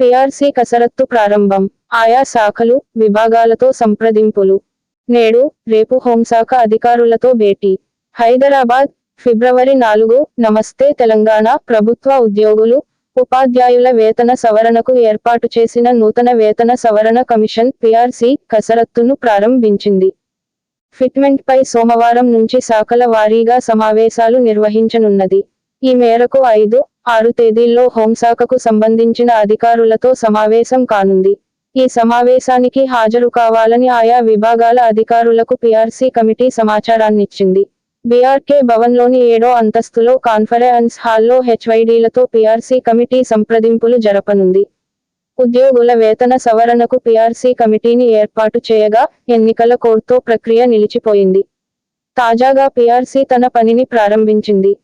PRC కసరత్తు ప్రారంభం. ఆయా శాఖలు విభాగాలతో సంప్రదింపులు. నేడు రేపు హోంశాఖ అధికారులతో భేటీ. హైదరాబాద్ ఫిబ్రవరి నాలుగు నమస్తే తెలంగాణ ప్రభుత్వ ఉద్యోగులు ఉపాధ్యాయుల వేతన సవరణకు ఏర్పాటు చేసిన నూతన వేతన సవరణ కమిషన్ పిఆర్సీ కసరత్తును ప్రారంభించింది. ఫిట్మెంట్ పై సోమవారం నుంచి శాఖల వారీగా సమావేశాలు నిర్వహించనున్నది. ఈ మేరకు ఐదు ఆరు తేదీల్లో హోంశాఖకు సంబంధించిన అధికారులతో సమావేశం కానుంది. ఈ సమావేశానికి హాజరు కావాలని ఆయా విభాగాల అధికారులకు పిఆర్సీ కమిటీ సమాచారాన్నిచ్చింది. బీఆర్కే భవన్లోని ఏడో అంతస్తులో కాన్ఫరెన్స్ హాల్లో హెచ్వైడీలతో పిఆర్సీ కమిటీ సంప్రదింపులు జరపనుంది. ఉద్యోగుల వేతన సవరణకు పిఆర్సీ కమిటీని ఏర్పాటు చేయగా ఎన్నికల కోడ్తో ప్రక్రియ నిలిచిపోయింది. తాజాగా పిఆర్సీ తన పనిని ప్రారంభించింది.